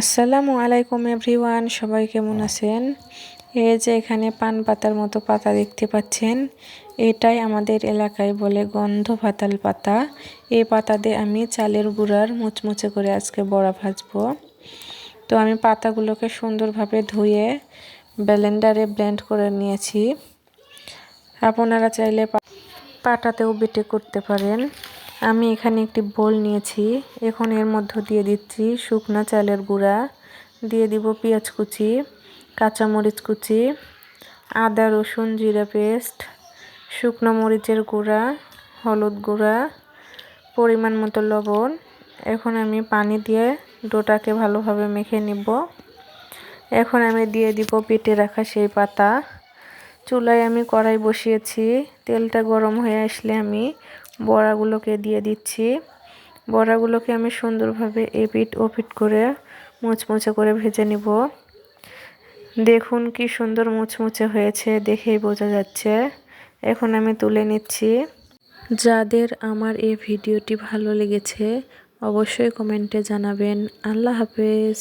আসসালামু আলাইকুম এভরিওয়ান, সবাই কেমন আছেন? এই যে এখানে পান পাতার মতো পাতা দেখতে পাচ্ছেন, এটাই আমাদের এলাকায় বলে গন্ধ পাতাল পাতা। এই পাতা দিয়ে আমি চালের গুঁড়ার মুচমুচে করে আজকে বড়া ভাজবো। তো আমি পাতাগুলোকে সুন্দরভাবে ধুয়ে ব্লেন্ডারে ব্লেন্ড করে নিয়েছি। আপনারা চাইলে পাটাতেও বেটে করতে পারেন। আমি এখানে একটি বোল নিয়েছি। এখন এর মধ্যে দিয়ে দিচ্ছি শুকনো চালের গুঁড়া। দিয়ে দিব পেঁয়াজ কুচি, কাঁচামরিচ কুচি, আদা, রসুন, জিরা পেস্ট, শুকনো মরিচের গুঁড়া, হলুদ গুঁড়া, পরিমাণ মতো লবণ। এখন আমি পানি দিয়ে ডোটাকে ভালোভাবে মেখে নিব। এখন আমি দিয়ে দিব পেটে রাখা সেই পাতা। চুলায় আমি কড়াই বসিয়েছি। তেলটা গরম হয়ে আসলে আমি বড়াগুলোকে দিয়ে দিচ্ছি। বড়াগুলোকে আমি সুন্দরভাবে এপিট ওপিট করে মুচমুচে করে ভেজে নিব। দেখুন কি সুন্দর মুচমুচে হয়েছে, দেখেই বোঝা যাচ্ছে। এখন আমি তুলে নিচ্ছি। যাদের আমার এই ভিডিওটি ভালো লেগেছে, অবশ্যই কমেন্টে জানাবেন। আল্লাহ হাফেজ।